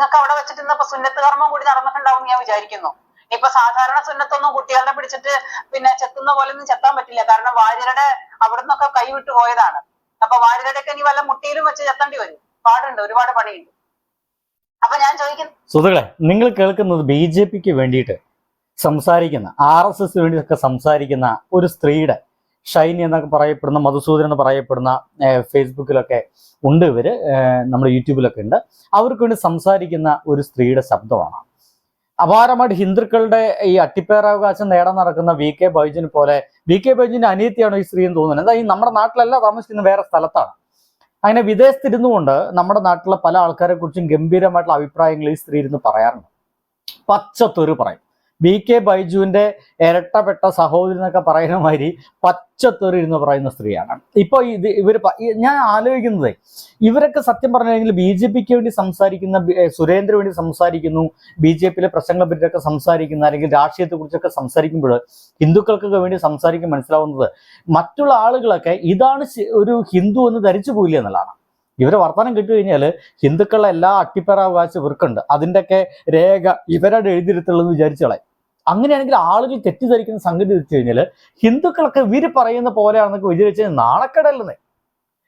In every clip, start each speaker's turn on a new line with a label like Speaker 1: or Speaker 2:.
Speaker 1: നിങ്ങൾക്ക് അവിടെ വെച്ചിട്ട് ഇന്നിപ്പോ സുന്നത്ത് കർമ്മം കൂടി നടന്നിട്ടുണ്ടാവും ഞാൻ വിചാരിക്കുന്നു. ഇപ്പൊ സാധാരണ സുന്നത്തൊന്നും കുട്ടികളുടെ പിടിച്ചിട്ട് പിന്നെ ചെത്തുന്ന പോലെ ഒന്നും ചെത്താൻ പറ്റില്ല. കാരണം വാര്യരുടെ അവിടെ നിന്നൊക്കെ കൈവിട്ട് പോയതാണ്. അപ്പൊ വാര്യരുടെ ഒക്കെ ഇനി വല്ല മുട്ടിയിലും വെച്ച് ചെത്തേണ്ടി വരും. പാടുണ്ട് ഒരുപാട് പണിയുണ്ട്. അപ്പൊ ഞാൻ ചോദിക്കുന്നു
Speaker 2: സുഹൃത്തുക്കളെ നിങ്ങൾ കേൾക്കുന്നത് ബി ജെ പിക്ക് വേണ്ടിയിട്ട് സംസാരിക്കുന്ന ആർ എസ് എസ് വേണ്ടിയൊക്കെ സംസാരിക്കുന്ന ഒരു സ്ത്രീയുടെ ഷൈനി എന്നൊക്കെ പറയപ്പെടുന്ന മധുസൂദൻ എന്ന് പറയപ്പെടുന്ന ഫേസ്ബുക്കിലൊക്കെ ഉണ്ട് ഇവർ. നമ്മുടെ യൂട്യൂബിലൊക്കെ ഉണ്ട്. അവർക്ക് വേണ്ടി സംസാരിക്കുന്ന ഒരു സ്ത്രീയുടെ ശബ്ദമാണ്. അപാരമായിട്ട് ഹിന്ദുക്കളുടെ ഈ അട്ടിപ്പേറാവകാശം നേടാൻ നടക്കുന്ന വി കെ ബൈജിന് പോലെ വി കെ ബൈജിന്റെ അനിയത്തിയാണോ ഈ സ്ത്രീ എന്ന് തോന്നുന്നത്. എന്താ ഈ നമ്മുടെ നാട്ടിലല്ല താമസിക്കുന്ന വേറെ സ്ഥലത്താണ്. അങ്ങനെ വിദേശത്തിരുന്നുകൊണ്ട് നമ്മുടെ നാട്ടിലെ പല ആൾക്കാരെ കുറിച്ചും ഗംഭീരമായിട്ടുള്ള അഭിപ്രായങ്ങൾ ഈ സ്ത്രീ ഇരുന്ന് പറയാറുണ്ട്. പച്ചത്തൊരു പറയും. ബി കെ ബൈജുവിന്റെ ഇരട്ടപ്പെട്ട സഹോദരി എന്നൊക്കെ പറയുന്ന മാതിരി പച്ചത്തൊരു എന്ന് പറയുന്ന സ്ത്രീയാണ്. ഇപ്പൊ ഇത് ഇവർ ഞാൻ ആലോചിക്കുന്നത് ഇവരൊക്കെ സത്യം പറഞ്ഞു കഴിഞ്ഞാൽ ബി ജെ പിക്ക് വേണ്ടി സംസാരിക്കുന്ന സുരേന്ദ്ര സുരേന്ദ്രന് വേണ്ടി സംസാരിക്കുന്നു ബി ജെ പിയിലെ പ്രശ്നങ്ങളെ പറ്റിയൊക്കെ സംസാരിക്കുന്ന അല്ലെങ്കിൽ രാഷ്ട്രീയത്തെ കുറിച്ചൊക്കെ സംസാരിക്കുമ്പോൾ ഹിന്ദുക്കൾക്കൊക്കെ വേണ്ടി സംസാരിക്കാൻ മനസ്സിലാവുന്നത് മറ്റുള്ള ആളുകളൊക്കെ ഇതാണ് ഒരു ഹിന്ദു എന്ന് ധരിച്ചു പോയില്ല എന്നുള്ളതാണ്. ഇവരെ വർത്തമാനം കിട്ടി കഴിഞ്ഞാൽ ഹിന്ദുക്കളുടെ എല്ലാ അട്ടിപ്പറാവകാശം ഇവർക്കുണ്ട്. അതിന്റെയൊക്കെ രേഖ ഇവരുടെ എഴുതിയിരുത്തുള്ളതെന്ന് വിചാരിച്ചോളെ. അങ്ങനെയാണെങ്കിൽ ആളുകൾ തെറ്റിദ്ധരിക്കുന്ന സംഗതി വെച്ച് കഴിഞ്ഞാൽ ഹിന്ദുക്കളൊക്കെ ഇവർ പറയുന്ന പോലെയാണെന്നൊക്കെ വിചാരിച്ച് നാണക്കടല്ലെന്നേ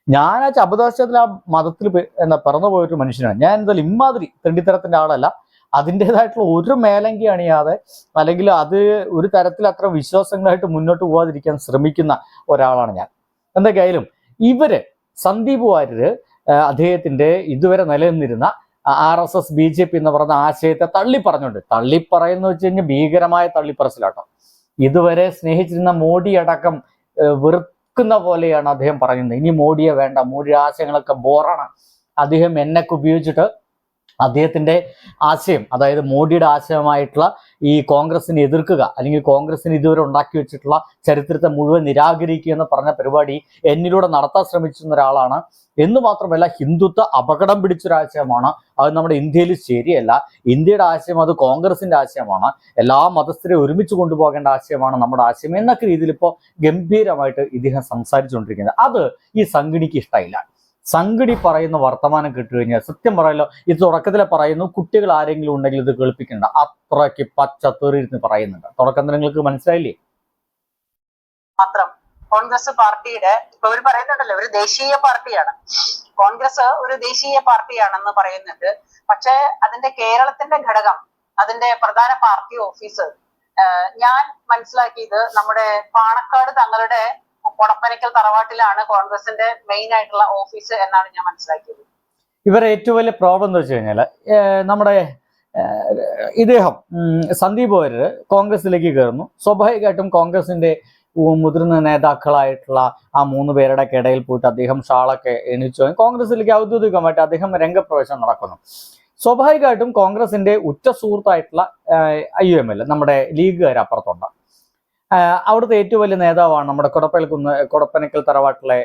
Speaker 2: ഞാൻ ആ അബദാശത്തിൽ ആ മതത്തിൽ എന്താ പിറന്നു പോയൊരു മനുഷ്യനാണ്. ഞാൻ എന്തായാലും ഇമ്മാതിരി തെണ്ടിത്തരത്തിന്റെ ആളല്ല. അതിന്റെതായിട്ടുള്ള ഒരു മേലങ്കി അണിയാതെ അല്ലെങ്കിൽ അത് ഒരു തരത്തിൽ അത്ര വിശ്വാസങ്ങളായിട്ട് മുന്നോട്ട് പോകാതിരിക്കാൻ ശ്രമിക്കുന്ന ഒരാളാണ് ഞാൻ. എന്തൊക്കെയായാലും ഇവർ സന്ദീപ് വാര്യര് അദ്ദേഹത്തിന്റെ ഇതുവരെ നിലനിന്നിരുന്ന R S S B J P എന്ന് പറയുന്ന ആശയത്തെ തള്ളിപ്പറഞ്ഞുണ്ട് തള്ളിപ്പറയെന്ന് തള്ളി പറയുന്ന വെച്ച് കഴിഞ്ഞാൽ ഭീകരമായ തള്ളിപ്പറച്ചിലാട്ടോ. ഇതുവരെ സ്നേഹിച്ചിരുന്ന മോഡി അടക്കം വെറുക്കുന്ന പോലെയാണ് അദ്ദേഹം പറയുന്നത്. ഇനി മോഡിയെ വേണ്ട മോഡിയുടെ ആശയങ്ങളൊക്കെ ബോറാണ്. അദ്ദേഹം എന്നൊക്കെ ഉപയോഗിച്ചിട്ട് അദ്ദേഹത്തിന്റെ ആശയം അതായത് മോഡിയുടെ ആശയമായിട്ടുള്ള ഈ കോൺഗ്രസിനെ എതിർക്കുക അല്ലെങ്കിൽ കോൺഗ്രസിന് ഇതുവരെ ഉണ്ടാക്കി വെച്ചിട്ടുള്ള ചരിത്രത്തെ മുഴുവൻ നിരാകരിക്കുക എന്ന് പറഞ്ഞ പരിപാടി എന്നിലൂടെ നടത്താൻ ശ്രമിച്ചിരുന്ന ഒരാളാണ്. എന്ന് മാത്രമല്ല ഹിന്ദുത്വ അപകടം പിടിച്ചൊരാശയമാണ് അത് നമ്മുടെ ഇന്ത്യയിൽ ശരിയല്ല. ഇന്ത്യയുടെ ആശയം അത് കോൺഗ്രസിന്റെ ആശയമാണ്. എല്ലാ മതസ്ഥരെ ഒരുമിച്ച് കൊണ്ടുപോകേണ്ട ആശയമാണ് നമ്മുടെ ആശയം എന്നൊക്കെ രീതിയിൽ ഇപ്പോൾ ഗംഭീരമായിട്ട് ഇദ്ദേഹം സംസാരിച്ചുകൊണ്ടിരിക്കുന്നത്. അത് ഈ സംഘടിക്ക് ഇഷ്ടമായില്ല. സംഘടി പറയുന്ന വർത്തമാനം കിട്ടുകഴിഞ്ഞാൽ സത്യം പറയല്ലോ ഇത് തുടക്കത്തിലെ പറയുന്നു കുട്ടികൾ ആരെങ്കിലും ഉണ്ടെങ്കിൽ ഇത് കേൾപ്പിക്കണ്ട. അത്രയ്ക്ക് പച്ച തെറിയിരുന്ന് പറയുന്നുണ്ട്. തുടക്കം നിങ്ങൾക്ക് മനസ്സിലായില്ലേ?
Speaker 1: മാത്രം കോൺഗ്രസ് പാർട്ടിയുടെ ഇപ്പൊ ഒരു പറയുന്നുണ്ടല്ലോ ഒരു ദേശീയ പാർട്ടിയാണ്. കോൺഗ്രസ് ഒരു ദേശീയ പാർട്ടിയാണെന്ന് പറയുന്നുണ്ട്. പക്ഷെ അതിന്റെ കേരളത്തിന്റെ ഘടകം അതിന്റെ പ്രധാന പാർട്ടി ഓഫീസ് ഞാൻ മനസ്സിലാക്കിയത് നമ്മുടെ പാണക്കാട് തങ്ങളുടെ കൊടപ്പനക്കൽ തറവാട്ടിലാണ് കോൺഗ്രസിന്റെ മെയിൻ ആയിട്ടുള്ള ഓഫീസ് എന്നാണ് ഞാൻ മനസ്സിലാക്കിയത്.
Speaker 2: ഇവരെ ഏറ്റവും വലിയ പ്രോബ്ലം എന്ന് വെച്ച് കഴിഞ്ഞാൽ നമ്മുടെ ഇദ്ദേഹം സന്ദീപ് വാര്യർ കോൺഗ്രസിലേക്ക് കയറുന്നു. സ്വാഭാവികമായിട്ടും കോൺഗ്രസിന്റെ മുതിർന്ന നേതാക്കളായിട്ടുള്ള ആ മൂന്ന് പേരുടെ ഇടയിൽ പോയിട്ട് അദ്ദേഹം ഷാളൊക്കെ എണിച്ചു കോൺഗ്രസിലേക്ക് ഔദ്യോഗികമായിട്ട് അദ്ദേഹം രംഗപ്രവേശനം നടക്കുന്നു. സ്വാഭാവികമായിട്ടും കോൺഗ്രസിന്റെ ഉറ്റ സുഹൃത്തായിട്ടുള്ള ഐ യു എം എൽ നമ്മുടെ ലീഗുകാർ അപ്പുറത്തുണ്ട് അവിടുത്തെ ഏറ്റവും വലിയ നേതാവാണ് നമ്മുടെ കൊടപ്പനക്കുന്ന് കൊടപ്പനക്കൽ തറവാട്ടിലെ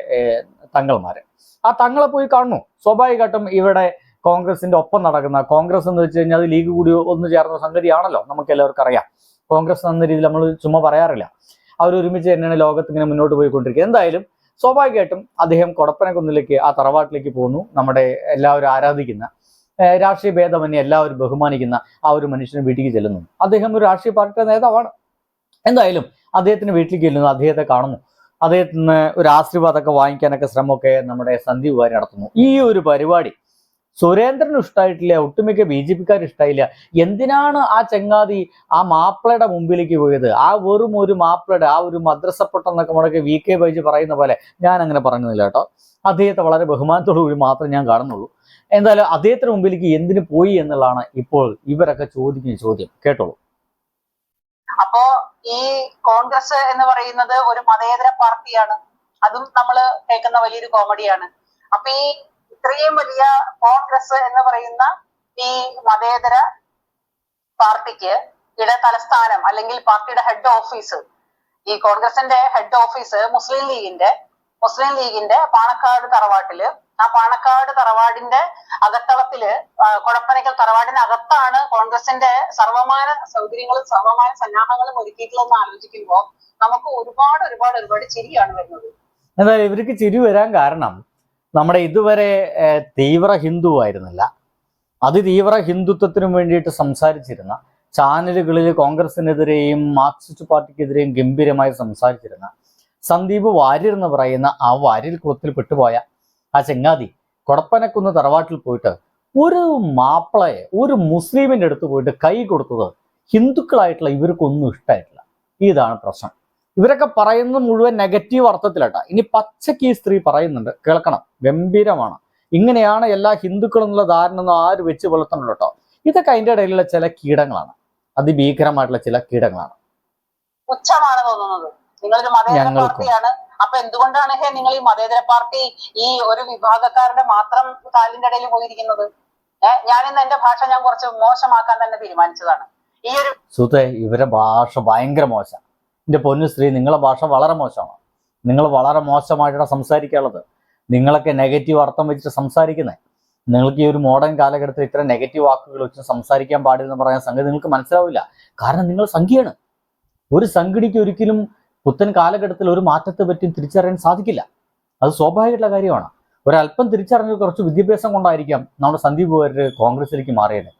Speaker 2: തങ്ങൾമാര്. ആ തങ്ങളെ പോയി കാണുന്നു സ്വാഭാവികമായിട്ടും ഇവിടെ കോൺഗ്രസിന്റെ ഒപ്പം നടക്കുന്ന കോൺഗ്രസ് എന്ന് വെച്ച് കഴിഞ്ഞാൽ അത് ലീഗ് കൂടി ഒന്ന് ചേർന്ന സംഗതിയാണല്ലോ. നമുക്ക് എല്ലാവർക്കും അറിയാം. കോൺഗ്രസ് എന്ന രീതിയിൽ നമ്മൾ ചുമ്മാ പറയാറില്ല. അവർ ഒരുമിച്ച് തന്നെയാണ് ലോകത്ത് ഇങ്ങനെ മുന്നോട്ട് പോയിക്കൊണ്ടിരിക്കുന്നത്. എന്തായാലും സ്വാഭാവികമായിട്ടും അദ്ദേഹം കൊടപ്പനക്കുന്നിലേക്ക് ആ തറവാട്ടിലേക്ക് പോകുന്നു നമ്മുടെ എല്ലാവരും ആരാധിക്കുന്ന രാഷ്ട്രീയ ഭേദമന്യേ എല്ലാവരും ബഹുമാനിക്കുന്ന ആ ഒരു മനുഷ്യന് വീട്ടിലേക്ക് ചെല്ലുന്നു. അദ്ദേഹം ഒരു രാഷ്ട്രീയ പാർട്ടിയുടെ നേതാവാണ്. എന്തായാലും അദ്ദേഹത്തിന് വീട്ടിൽ ചെല്ലുന്നു. അദ്ദേഹത്തെ കാണുന്നു. അദ്ദേഹത്തിന് ഒരു ആശീർവാദമൊക്കെ വാങ്ങിക്കാനൊക്കെ ശ്രമമൊക്കെ നമ്മുടെ സന്ദീപ് വാരി നടത്തുന്നു. ഈ ഒരു പരിപാടി സുരേന്ദ്രന് ഇഷ്ടമായിട്ടില്ല ഒട്ടുമിക്ക ബി ജെ പിക്കാർ ഇഷ്ടമായില്ല എന്തിനാണ് ആ ചെങ്ങാതി ആ മാപ്പിളയുടെ മുമ്പിലേക്ക് പോയത്? ആ വെറും ഒരു മാപ്പിളയുടെ ആ ഒരു മദ്രസപ്പെട്ടെന്നൊക്കെ മുടക്കി വി കെ ബൈജി പറയുന്ന പോലെ ഞാൻ അങ്ങനെ പറഞ്ഞില്ല കേട്ടോ. അദ്ദേഹത്തെ വളരെ ബഹുമാനത്തോടു കൂടി മാത്രം ഞാൻ കാണുന്നുള്ളൂ. എന്തായാലും അദ്ദേഹത്തിന് മുമ്പിലേക്ക് എന്തിനു പോയി എന്നുള്ളതാണ് ഇപ്പോൾ ഇവരൊക്കെ ചോദിക്കുന്ന ചോദ്യം. കേട്ടോളൂ.
Speaker 1: അപ്പോ ഈ കോൺഗ്രസ് എന്ന് പറയുന്നത് ഒരു മതേതര പാർട്ടിയാണ്. അതും നമ്മൾ കേൾക്കുന്ന വലിയൊരു കോമഡിയാണ്. അപ്പൊ ഈ ഇത്രയും വലിയ കോൺഗ്രസ് എന്ന് പറയുന്ന ഈ മതേതര പാർട്ടിക്ക് ഇട തലസ്ഥാനം അല്ലെങ്കിൽ പാർട്ടിയുടെ ഹെഡ് ഓഫീസ് ഈ കോൺഗ്രസിന്റെ ഹെഡ് ഓഫീസ് മുസ്ലിം ലീഗിന്റെ മുസ്ലിം ലീഗിന്റെ പാണക്കാട് തറവാട്ടിൽ. ആ പാണക്കാട് തറവാടിന്റെ അകത്തളത്തിൽ ആ, തറവാടിന്റെ അകത്താണ് കോൺഗ്രസിന്റെ സർവമാന സൗകര്യങ്ങളും സർവമാന സന്നാഹങ്ങളും ഒരുക്കിയിട്ടുള്ളതെന്ന് ആലോചിക്കുമ്പോൾ നമുക്ക് ഒരുപാട് ഒരുപാട് ഒരുപാട് ചിരിയാണ് വരുന്നത്.
Speaker 2: എന്നാൽ ഇവർക്ക് ചിരി വരാൻ കാരണം നമ്മുടെ ഇതുവരെ തീവ്ര ഹിന്ദു ആയിരുന്നില്ല. അതിതീവ്ര ഹിന്ദുത്വത്തിനും വേണ്ടിയിട്ട് സംസാരിച്ചിരുന്ന ചാനലുകളിൽ കോൺഗ്രസിനെതിരെയും മാർക്സിസ്റ്റ് പാർട്ടിക്കെതിരെയും ഗംഭീരമായി സംസാരിച്ചിരുന്ന സന്ദീപ് വാര്യർ എന്ന് പറയുന്ന ആ വാര്യൽ കുളത്തിൽ പെട്ടുപോയ ആ ചെങ്ങാതി കൊടപ്പനക്കുന്ന് തറവാട്ടിൽ പോയിട്ട് ഒരു മാപ്പിളയെ ഒരു മുസ്ലിമിന്റെ അടുത്ത് പോയിട്ട് കൈ കൊടുത്തത് ഹിന്ദുക്കളായിട്ടുള്ള ഇവർക്കൊന്നും ഇഷ്ടമായിട്ടില്ല ഇതാണ് പ്രശ്നം. ഇവരൊക്കെ പറയുന്നത് മുഴുവൻ നെഗറ്റീവ് അർത്ഥത്തിലട്ട. ഇനി പച്ചക്ക് ഈ സ്ത്രീ പറയുന്നുണ്ട്. കേൾക്കണം. ഗംഭീരമാണ്. ഇങ്ങനെയാണ് എല്ലാ ഹിന്ദുക്കളും എന്നുള്ള ധാരണ ഒന്നും ആര് വെച്ച് പുലർത്തണല്ലോ കേട്ടോ. ഇതൊക്കെ അതിന്റെ ഇടയിലുള്ള ചില കീടങ്ങളാണ്. അതിഭീകരമായിട്ടുള്ള ചില കീടങ്ങളാണ്.
Speaker 1: തോന്നുന്നത്. നിങ്ങളൊരു മതേതര. പാർട്ടിയാണ്. അപ്പൊ എന്തുകൊണ്ടാണ് ഹേ നിങ്ങൾ ഈ മതേതര പാർട്ടി ഈ ഒരു വിഭാഗക്കാരുടെ മാത്രം കാലിന്റെ ഇടയിൽ പോയിരിക്കുന്നത്? ഏഹ് ഞാനിന്ന് എന്റെ ഭാഷ ഞാൻ കുറച്ച് മോശമാക്കാൻ തന്നെ തീരുമാനിച്ചതാണ്. ഈ ഒരു
Speaker 2: സുഹൃത്തെ ഇവരെ ഭാഷ ഭയങ്കര മോശം. എന്റെ പൊന്നു സ്ത്രീ നിങ്ങളെ ഭാഷ വളരെ മോശമാണ്. നിങ്ങൾ വളരെ മോശമായിട്ടാണ് സംസാരിക്കാനുള്ളത്. നിങ്ങളൊക്കെ നെഗറ്റീവ് അർത്ഥം വെച്ചിട്ട് സംസാരിക്കുന്നത് നിങ്ങൾക്ക് ഈ ഒരു മോഡേൺ കാലഘട്ടത്തിൽ ഇത്ര നെഗറ്റീവ് വാക്കുകൾ വെച്ച് സംസാരിക്കാൻ പാടില്ലെന്ന് പറയാൻ സംഗതി നിങ്ങൾക്ക് മനസ്സിലാവില്ല. കാരണം നിങ്ങൾ സംഖ്യയാണ്. ഒരു സംഘടിക്ക് ഒരിക്കലും പുത്തൻ കാലഘട്ടത്തിൽ ഒരു മാറ്റത്തെ പറ്റിയും തിരിച്ചറിയാൻ സാധിക്കില്ല. അത് സ്വാഭാവികമായിട്ടുള്ള കാര്യമാണ്. ഒരല്പം തിരിച്ചറിഞ്ഞ് കുറച്ച് വിദ്യാഭ്യാസം കൊണ്ടായിരിക്കാം നമ്മുടെ സന്ദീപ് വാര്യർ കോൺഗ്രസിലേക്ക് മാറിയത്.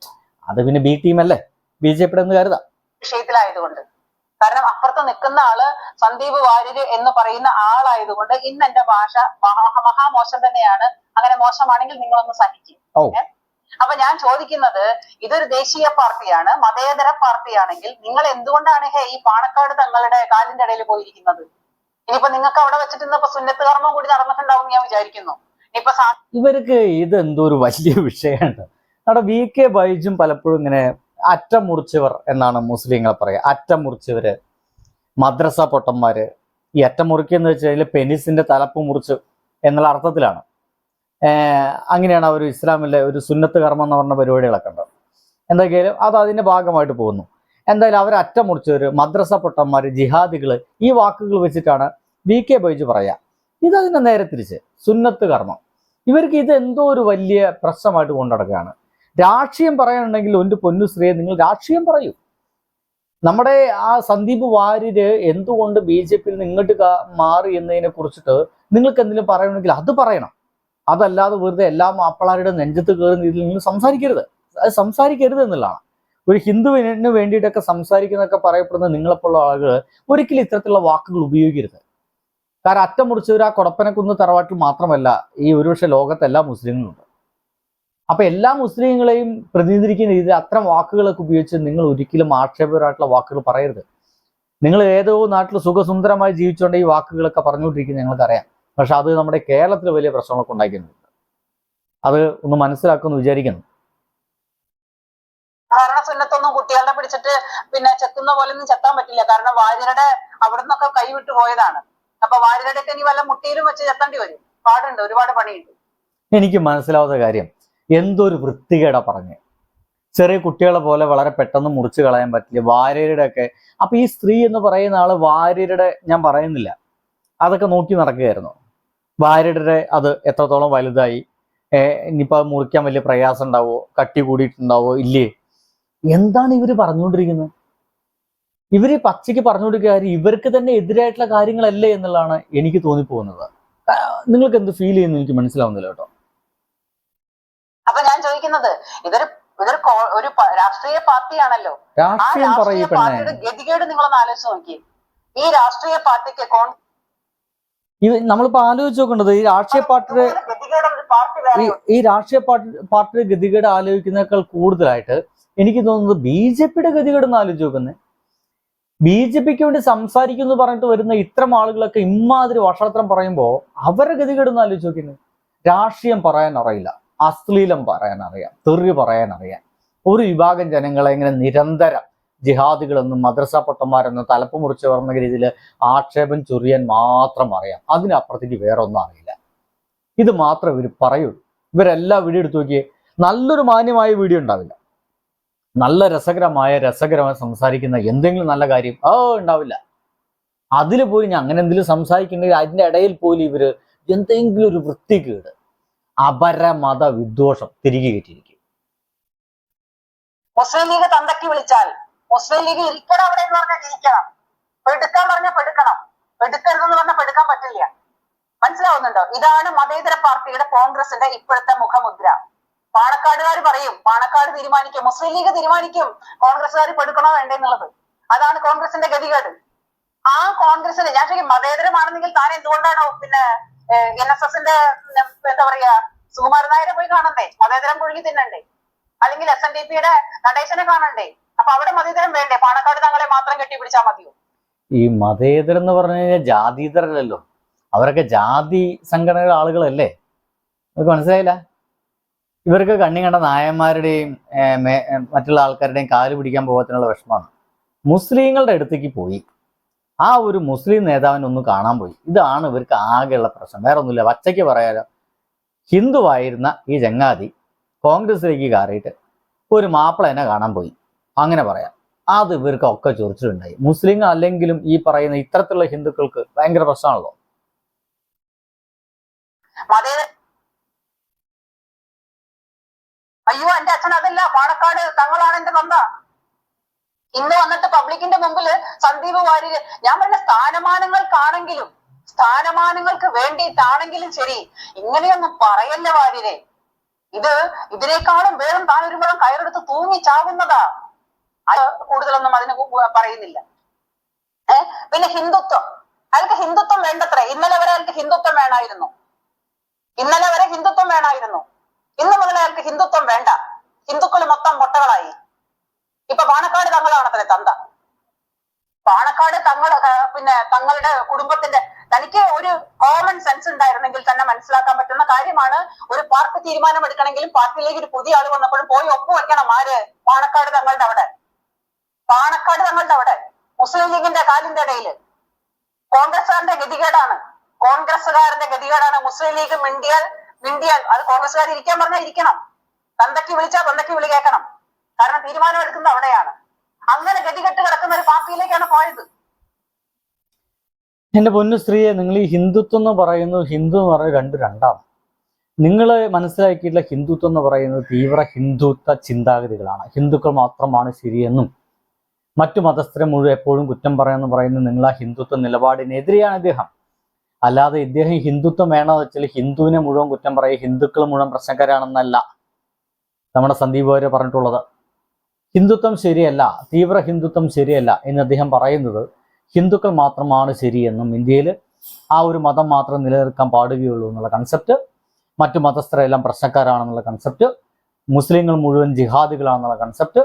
Speaker 2: അത് പിന്നെ ബി ടീമല്ലേ ബി ജെ പിയുടെ എന്ന് കരുതാം.
Speaker 1: വിഷയത്തിലായതുകൊണ്ട്. കാരണം അപ്പുറത്ത് നിൽക്കുന്ന ആൾ സന്ദീപ് വാര്യര് എന്ന് പറയുന്ന ആളായതുകൊണ്ട് ഇന്ന് എന്റെ ഭാഷ മഹാ മഹാമോശം തന്നെയാണ്. അങ്ങനെ മോശമാണെങ്കിൽ നിങ്ങളൊന്ന് സഹിക്കും? അപ്പൊ ഞാൻ ചോദിക്കുന്നത് ഇതൊരു ദേശീയ പാർട്ടിയാണ് മതേതര പാർട്ടിയാണെങ്കിൽ നിങ്ങൾ എന്തുകൊണ്ടാണ് ഹേ ഈ പാണക്കാട് തങ്ങളുടെ കാലിന്റെ ഇടയിൽ പോയിരിക്കുന്നത്? ഇനിയിപ്പോ നിങ്ങൾക്ക് അവിടെ വെച്ചിട്ട് ഇന്നിപ്പോ സുന്നത്ത് കർമ്മം കൂടി നടന്നിട്ടുണ്ടാവും എന്ന് ഞാൻ വിചാരിക്കുന്നു. ഇപ്പൊ
Speaker 2: ഇവർക്ക് ഇതെന്തോ ഒരു വലിയ വിഷയമാണ്. നമ്മുടെ വി കെ ബൈജും പലപ്പോഴും ഇങ്ങനെ അറ്റം മുറിച്ചവർ എന്നാണ് മുസ്ലിങ്ങളെ പറയുക. അറ്റം മുറിച്ചവര് മദ്രസ പൊട്ടന്മാര് ഈ അറ്റം മുറിക്കുന്ന വെച്ചാൽ പെനിസിന്റെ തലപ്പ് മുറിച്ചു എന്നുള്ള അർത്ഥത്തിലാണ്. അങ്ങനെയാണ് അവർ ഇസ്ലാമിലെ ഒരു സുന്നത്ത് കർമ്മം എന്ന് പറഞ്ഞ പരിപാടികളൊക്കെ ഉണ്ട് എന്തൊക്കെയാലും അത് അതിന്റെ ഭാഗമായിട്ട് പോകുന്നു. എന്തായാലും അവർ അറ്റം മുറിച്ചവര് മദ്രസ പൊട്ടന്മാർ ജിഹാദികൾ ഈ വാക്കുകൾ വെച്ചിട്ടാണ് വി കെ ബൈജു പറയാ. ഇതതിന്റെ നേരെ തിരിച്ച് സുന്നത്ത് കർമ്മം. ഇവർക്ക് ഇത് എന്തോ ഒരു വലിയ പ്രശ്നമായിട്ട് കൊണ്ടുനടക്കുകയാണ് രാഷ്ട്രീയം പറയാനുണ്ടെങ്കിൽ ഒരു പൊന്നു സ്ത്രീയെ നിങ്ങൾ രാഷ്ട്രീയം പറയൂ. നമ്മുടെ ആ സന്ദീപ് വാര്യര് എന്തുകൊണ്ട് ബി ജെ പിയിൽ നിന്ന് ഇങ്ങോട്ട് മാറി എന്നതിനെ കുറിച്ചിട്ട് നിങ്ങൾക്ക് എന്തെങ്കിലും പറയണമെങ്കിൽ അത് പറയണം. അതല്ലാതെ വെറുതെ എല്ലാ മാപ്പിളാരുടെ നെഞ്ചത്ത് കയറുന്ന രീതിയിൽ നിങ്ങൾ സംസാരിക്കരുത്. അത് സംസാരിക്കരുത് എന്നുള്ളതാണ്. ഒരു ഹിന്ദുവിന് വേണ്ടിയിട്ടൊക്കെ സംസാരിക്കുന്നൊക്കെ പറയപ്പെടുന്ന നിങ്ങളെപ്പോലുള്ള ആളുകൾ ഒരിക്കലും ഇത്തരത്തിലുള്ള വാക്കുകൾ ഉപയോഗിക്കരുത്. കാരണം അറ്റം മുറിച്ചവർ ആ കൊടപ്പനക്കുന്ന് തറവാട്ടിൽ മാത്രമല്ല ഈ ഒരുപക്ഷെ ലോകത്ത് എല്ലാ മുസ്ലിങ്ങളും ഉണ്ട്. അപ്പൊ എല്ലാ മുസ്ലിങ്ങളെയും പ്രതിനിധീകരിക്കുന്ന രീതിയിൽ അത്തരം വാക്കുകളൊക്കെ ഉപയോഗിച്ച് നിങ്ങൾ ഒരിക്കലും ആക്ഷേപകരമായിട്ടുള്ള വാക്കുകൾ പറയരുത്. നിങ്ങൾ ഏതോ നാട്ടിൽ സുഖസുന്ദരമായി ജീവിച്ചുകൊണ്ട് ഈ വാക്കുകളൊക്കെ പറഞ്ഞുകൊണ്ടിരിക്കുന്നത് ഞങ്ങൾക്കറിയാം. പക്ഷെ അത് നമ്മുടെ കേരളത്തിൽ വലിയ പ്രശ്നങ്ങളൊക്കെ ഉണ്ടാക്കുന്നുണ്ട് അത് ഒന്ന് മനസ്സിലാക്കുമെന്ന് വിചാരിക്കുന്നു.
Speaker 1: സാധാരണ സുന്നത്തൊന്നും കുട്ടികളുടെ പിടിച്ചിട്ട് പിന്നെ ചെത്തുന്ന പോലെ ഒന്നും ചെത്താൻ പറ്റില്ല. കാരണം വാര്യരുടെ അവിടെ നിന്നൊക്കെ കൈവിട്ട് പോയതാണ്. അപ്പൊ വാര്യരുടെ ഒക്കെ ഇനി വല്ല മുട്ടിയിലും വെച്ച് ചെത്തേണ്ടി വരും. പാടുണ്ട് ഒരുപാട് പണിയുണ്ട്.
Speaker 2: എനിക്ക് മനസ്സിലാവാത്ത കാര്യം. എന്തൊരു വൃത്തികേടാ പറഞ്ഞ്. ചെറിയ കുട്ടികളെ പോലെ വളരെ പെട്ടെന്ന് മുറിച്ചു കളയാൻ പറ്റില്ല. വാര്യരുടെ ഒക്കെ അപ്പൊ ഈ സ്ത്രീ എന്ന് പറയുന്ന ആൾ വാര്യരുടെ ഞാൻ പറയുന്നില്ല. അതൊക്കെ നോക്കി നടക്കുകയായിരുന്നു. വാര്യരുടെ അത് എത്രത്തോളം വലുതായി? ഇനിയിപ്പോൾ ഇനിയിപ്പോ അത് മുറിക്കാൻ വലിയ പ്രയാസം ഉണ്ടാവോ? കട്ടി കൂടിയിട്ടുണ്ടാവോ? ഇല്ലേ? എന്താണ് ഇവർ പറഞ്ഞുകൊണ്ടിരിക്കുന്നത്? ഇവർ പച്ചയ്ക്ക് പറഞ്ഞുകൊടുക്കുക കാര്യം ഇവർക്ക് തന്നെ എതിരായിട്ടുള്ള കാര്യങ്ങളല്ലേ എന്നുള്ളതാണ് എനിക്ക് തോന്നിപ്പോകുന്നത്. നിങ്ങൾക്ക് എന്ത് ഫീൽ ചെയ്യുന്നു? എനിക്ക് മനസ്സിലാവുന്നില്ല കേട്ടോ.
Speaker 1: അപ്പൊ ഞാൻ ചോദിക്കുന്നത് ഇതൊരു ഇതൊരു ഒരു രാഷ്ട്രീയ പാർട്ടിയാണല്ലോ.
Speaker 2: രാഷ്ട്രീയം
Speaker 1: പാർട്ടിയുടെ ഗതികേട് നിങ്ങളൊന്ന് ആലോചിച്ച് നോക്കി. ഈ രാഷ്ട്രീയ പാർട്ടിക്ക് കോൺ-
Speaker 2: ഈ നമ്മളിപ്പോ ആലോചിച്ച് നോക്കേണ്ടത് ഈ രാഷ്ട്രീയ പാർട്ടിയുടെ ഈ രാഷ്ട്രീയ പാർട്ടി പാർട്ടിയുടെ ഗതികേട് ആലോചിക്കുന്നതിനേക്കാൾ കൂടുതലായിട്ട് എനിക്ക് തോന്നുന്നത് ബി ജെ പിയുടെ ഗതികേട് ഒന്ന് ആലോചിച്ച് നോക്കുന്നത് ബി ജെ പിക്ക് വേണ്ടി സംസാരിക്കുന്നു പറഞ്ഞിട്ട് വരുന്ന ഇത്തരം ആളുകളൊക്കെ ഇമാതിരി വഷളത്രം പറയുമ്പോൾ അവരുടെ ഗതികേട് ഒന്ന് ആലോചിച്ച് നോക്കുന്നത് രാഷ്ട്രീയം പറയാൻ അറിയില്ല. അശ്ലീലം പറയാൻ അറിയാം. തെറി പറയാൻ അറിയാം. ഒരു വിഭാഗം ജനങ്ങളെ ഇങ്ങനെ നിരന്തരം ജിഹാദികളെന്നും മദ്രസ പൊട്ടന്മാരെന്നും തലപ്പ് മുറിച്ച് പറഞ്ഞ രീതിയിൽ ആക്ഷേപം ചൊറിയാൻ മാത്രം അറിയാം. അതിനപ്പുറത്തേക്ക് വേറെ ഒന്നും അറിയില്ല. ഇത് മാത്രം ഇവർ പറയൂ ഇവരെല്ലാം വീഡിയോ എടുത്തു നോക്കിയേ നല്ലൊരു മാന്യമായ വീഡിയോ ഉണ്ടാവില്ല. നല്ല രസകരമായ രസകരമായി സംസാരിക്കുന്ന എന്തെങ്കിലും നല്ല കാര്യം ഓ ഉണ്ടാവില്ല. അതിൽ പോലും അങ്ങനെ എന്തെങ്കിലും സംസാരിക്കുന്നെങ്കിൽ അതിന്റെ ഇടയിൽ പോലും ഇവർ എന്തെങ്കിലും ഒരു വൃത്തികേട് അപരമത വിദ്വേഷം തിരികെ കിട്ടിയിരിക്കും.
Speaker 1: മുസ്ലിം ലീഗ് തന്തക്കി വിളിച്ചാൽ മുസ്ലിം ലീഗ് ഇരിക്കണം അവിടെ എന്ന് പറഞ്ഞാൽ ഇരിക്കണം പെടുക്കാൻ പറഞ്ഞാൽ പെടുക്കണം. പെടുക്കരുതെന്ന് പറഞ്ഞാൽ പെടുക്കാൻ പറ്റില്ല. മനസ്സിലാവുന്നുണ്ടോ? ഇതാണ് മതേതര പാർട്ടിയുടെ കോൺഗ്രസിന്റെ ഇപ്പോഴത്തെ മുഖമുദ്ര. പാണക്കാടുകാർ പറയും പാണക്കാട് തീരുമാനിക്കും മുസ്ലിം ലീഗ് തീരുമാനിക്കും കോൺഗ്രസ്സുകാർ പെടുക്കണോ വേണ്ടെന്നുള്ളത്. അതാണ് കോൺഗ്രസിന്റെ ഗതികേട്. ആ കോൺഗ്രസിന് ഞാൻ ശരിക്കും മതേതരമാണെന്നെങ്കിൽ താൻ എന്തുകൊണ്ടാണോ പിന്നെ എൻ എസ് എസിന്റെ എന്താ പറയാ സുകുമാരൻ നായരെ പോയി കാണണ്ടേ? മതേതരം കുഴുകി തിന്നണ്ടേ? അല്ലെങ്കിൽ എസ് എൻ ഡി പിയുടെ നടേശനെ കാണണ്ടേ? അപ്പൊ അവിടെ മതേതരം വേണ്ടേ? പാണക്കാട് തങ്ങളെ മാത്രം കെട്ടിപ്പിടിച്ചാൽ മതിയോ?
Speaker 2: ഈ മതേതരം എന്ന് പറഞ്ഞു കഴിഞ്ഞാൽ ജാതീതരല്ലോ അവരൊക്കെ ജാതി സംഘടനയുടെ ആളുകളല്ലേ? നിങ്ങൾക്ക് മനസ്സിലായില്ല? ഇവർക്ക് കണ്ണി കണ്ട നായന്മാരുടെയും മറ്റുള്ള ആൾക്കാരുടെയും കാൽ പിടിക്കാൻ പോകത്തിനുള്ള വിഷമമാണ്. മുസ്ലിങ്ങളുടെ അടുത്തേക്ക് പോയി. ആ ഒരു മുസ്ലിം നേതാവിനെ ഒന്ന് കാണാൻ പോയി. ഇതാണ് ഇവർക്ക് ആകെയുള്ള പ്രശ്നം. വേറെ ഒന്നുമില്ല വച്ചയ്ക്ക് പറയാലോ. ഹിന്ദുവായിരുന്ന ഈ ചങ്ങാതി കോൺഗ്രസിലേക്ക് കയറിയിട്ട് ഒരു മാപ്പിള കാണാൻ പോയി. അങ്ങനെ പറയാം. അത് ഇവർക്കൊക്കെ ചൊറിച്ചിലുണ്ടായി. മുസ്ലിം അല്ലെങ്കിലും ഈ പറയുന്ന ഇത്തരത്തിലുള്ള ഹിന്ദുക്കൾക്ക് ഭയങ്കര പ്രശ്നമാണല്ലോ.
Speaker 1: അയ്യോ എന്റെ അച്ഛൻ അതല്ല. പാണക്കാട് തങ്ങളാണ് എന്റെ തന്ത. ഇന്ന് വന്നിട്ട് പബ്ലിക്കിന്റെ മുമ്പിൽ സന്ദീപ് വാര്യര് ഞാൻ പറഞ്ഞ സ്ഥാനമാനങ്ങൾക്കാണെങ്കിലും സ്ഥാനമാനങ്ങൾക്ക് വേണ്ടിയിട്ടാണെങ്കിലും ശരി. ഇങ്ങനെയൊന്നും പറയല്ല വാര്യരെ. ഇത് ഇതിനേക്കാളും വേറും താനൊരുപാട് കയറെടുത്ത് തൂങ്ങി ചാവുന്നതാ കൂടുതലൊന്നും അതിന് പറയുന്നില്ല. ഏ? പിന്നെ ഹിന്ദുത്വം. അയാൾക്ക് ഹിന്ദുത്വം വേണ്ടത്ര. ഇന്നലെ വരെ അയാൾക്ക് ഹിന്ദുത്വം വേണമായിരുന്നു ഇന്നലെ വരെ ഹിന്ദുത്വം വേണമായിരുന്നു ഇന്ന് മുതൽ അയാൾക്ക് ഹിന്ദുത്വം വേണ്ട. ഹിന്ദുക്കൾ മൊത്തം മുട്ടകളായി. ഇപ്പൊ പാണക്കാട് തങ്ങളാണത്രേ തന്ത. പാണക്കാട് തങ്ങൾ പിന്നെ തങ്ങളുടെ കുടുംബത്തിന്റെ തനിക്ക് ഒരു കോമൺ സെൻസ് ഉണ്ടായിരുന്നെങ്കിൽ തന്നെ മനസ്സിലാക്കാൻ പറ്റുന്ന കാര്യമാണ് ഒരു പാർട്ടി തീരുമാനം എടുക്കണമെങ്കിലും പാർട്ടിയിലേക്ക് ഒരു പുതിയ ആൾ വന്നപ്പോഴും പോയി ഒപ്പുവെക്കണം ആര്? പാണക്കാട് തങ്ങളുടെ അവിടെ. തങ്ങളുടെ അവിടെ. മുസ്ലിം ലീഗിന്റെ കാലിന്റെ ഇടയിൽ കോൺഗ്രസ്സുകാരന്റെ ഗതികേടാണ്. കോൺഗ്രസ്സുകാരന്റെ ഗതികേടാണ് മുസ്ലിം ലീഗ് മിണ്ടിയാൽ മിണ്ടിയാൽ അത് കോൺഗ്രസ്സുകാർ ഇരിക്കാൻ പറഞ്ഞാൽ ഇരിക്കണം. തന്തയ്ക്ക് വിളിച്ചാൽ തന്തയ്ക്ക് വിളി കേൾക്കണം. കാരണം തീരുമാനം എടുക്കുന്നത് അവിടെയാണ്. അങ്ങനെ ഗതികെട്ട് കിടക്കുന്ന ഒരു പാർട്ടിയിലേക്കാണ് പോയത്.
Speaker 2: എന്റെ പൊന്നു സ്ത്രീയെ നിങ്ങൾ ഈ ഹിന്ദുത്വം എന്ന് പറയുന്നു ഹിന്ദു എന്ന് പറയുന്നത് രണ്ട് രണ്ടാണ്. നിങ്ങൾ മനസ്സിലാക്കിയിട്ടുള്ള ഹിന്ദുത്വം എന്ന് പറയുന്നത് തീവ്ര ഹിന്ദുത്വ ചിന്താഗതികളാണ്. ഹിന്ദുക്കൾ മാത്രമാണ് ശരിയെന്നും മറ്റു മതസ്ഥരെ മുഴുവൻ എപ്പോഴും കുറ്റം പറയാമെന്ന് പറയുന്ന നിങ്ങൾ ആ ഹിന്ദുത്വ നിലപാടിനെതിരെയാണ് ഇദ്ദേഹം. അല്ലാതെ ഇദ്ദേഹം ഹിന്ദുത്വം വേണമെന്ന് വെച്ചാൽ ഹിന്ദുവിനെ മുഴുവൻ കുറ്റം പറയുക ഹിന്ദുക്കൾ മുഴുവൻ പ്രശ്നക്കാരാണെന്നല്ല നമ്മുടെ സന്ദീപ് വാര്യ പറഞ്ഞിട്ടുള്ളത്. ഹിന്ദുത്വം ശരിയല്ല തീവ്ര ഹിന്ദുത്വം ശരിയല്ല എന്ന് അദ്ദേഹം പറയുന്നത് ഹിന്ദുക്കൾ മാത്രമാണ് ശരിയെന്നും ഇന്ത്യയിൽ ആ ഒരു മതം മാത്രം നിലനിൽക്കാൻ പാടുകയുള്ളൂ എന്നുള്ള കൺസെപ്റ്റ് മറ്റു മതസ്ഥരെല്ലാം പ്രശ്നക്കാരാണെന്നുള്ള കൺസെപ്റ്റ് മുസ്ലിങ്ങൾ മുഴുവൻ ജിഹാദികളാണെന്നുള്ള കൺസെപ്റ്റ്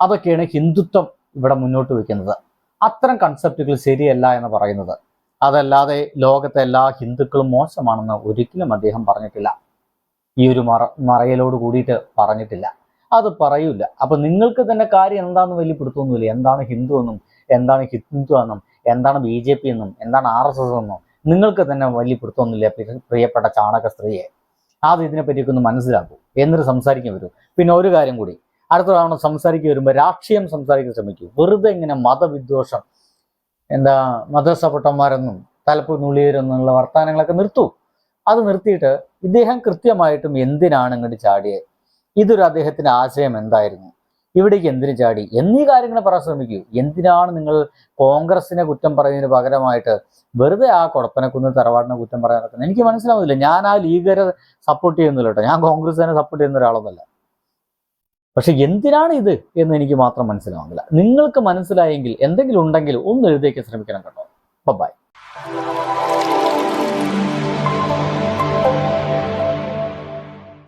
Speaker 2: അതൊക്കെയാണ് ഹിന്ദുത്വം ഇവിടെ മുന്നോട്ട് വെക്കുന്നത്. അത്തരം കൺസെപ്റ്റുകൾ ശരിയല്ല എന്ന് പറയുന്നത്. അതല്ലാതെ ലോകത്തെ എല്ലാ ഹിന്ദുക്കളും മോശമാണെന്ന് ഒരിക്കലും അദ്ദേഹം പറഞ്ഞിട്ടില്ല. ഈ ഒരു മറ മറയലോട് കൂടിയിട്ട് പറഞ്ഞിട്ടില്ല. അത് പറയൂല. അപ്പൊ നിങ്ങൾക്ക് തന്നെ കാര്യം എന്താണെന്ന് വലിയ എന്താണ് ഹിന്ദു എന്നും എന്താണ് ഹിന്ദു എന്നും എന്താണ് ബി ജെ പി എന്നും എന്താണ് ആർ എസ് എസ് എന്നും നിങ്ങൾക്ക് തന്നെ വലിയ പിടുത്തൊന്നുമില്ല പ്രിയപ്പെട്ട ചാണക സ്ത്രീയെ. അത് ഇതിനെപ്പറ്റിയൊക്കെ ഒന്ന് മനസ്സിലാക്കൂ. എന്നിട്ട് സംസാരിക്കാൻ വരൂ. പിന്നെ ഒരു കാര്യം കൂടി. അടുത്ത തവണ സംസാരിക്കുക വരുമ്പോൾ രാഷ്ട്രീയം സംസാരിക്കാൻ ശ്രമിക്കും. വെറുതെ ഇങ്ങനെ മതവിദ്വേഷം എന്താ മതസപട്ടന്മാരെന്നും തലപ്പ് നുള്ളിയരെന്നുള്ള വർത്തമാനങ്ങളൊക്കെ നിർത്തൂ. അത് നിർത്തിയിട്ട് ഇദ്ദേഹം കൃത്യമായിട്ടും എന്തിനാണ് ഇങ്ങോട്ട് ചാടിയത് ഇതൊരു അദ്ദേഹത്തിന്റെ ആശയം എന്തായിരുന്നു? ഇവിടേക്ക് എന്തിനു ചാടി? എന്നീ കാര്യങ്ങൾ പറയാൻ ശ്രമിക്കൂ. എന്തിനാണ് നിങ്ങൾ കോൺഗ്രസിനെ കുറ്റം പറയുന്നതിന് പകരമായിട്ട് വെറുതെ ആ കുഴപ്പനക്കുന്ന് തറവാടിനെ കുറ്റം പറയാൻ നടക്കുന്നത്? എനിക്ക് മനസ്സിലാവുന്നില്ല. ഞാൻ ആ ലീഗരെ സപ്പോർട്ട് ചെയ്യുന്നില്ല കേട്ടോ. ഞാൻ കോൺഗ്രസിനെ സപ്പോർട്ട് ചെയ്യുന്ന ഒരാളൊന്നുമല്ല. പക്ഷെ എന്തിനാണ് ഇത് എന്ന് എനിക്ക് മാത്രം മനസ്സിലാവുന്നില്ല. നിങ്ങൾക്ക് മനസ്സിലായെങ്കിൽ എന്തെങ്കിലും ഉണ്ടെങ്കിൽ ഒന്ന് എഴുതിയേക്ക് ശ്രമിക്കണം കേട്ടോ. ബൈ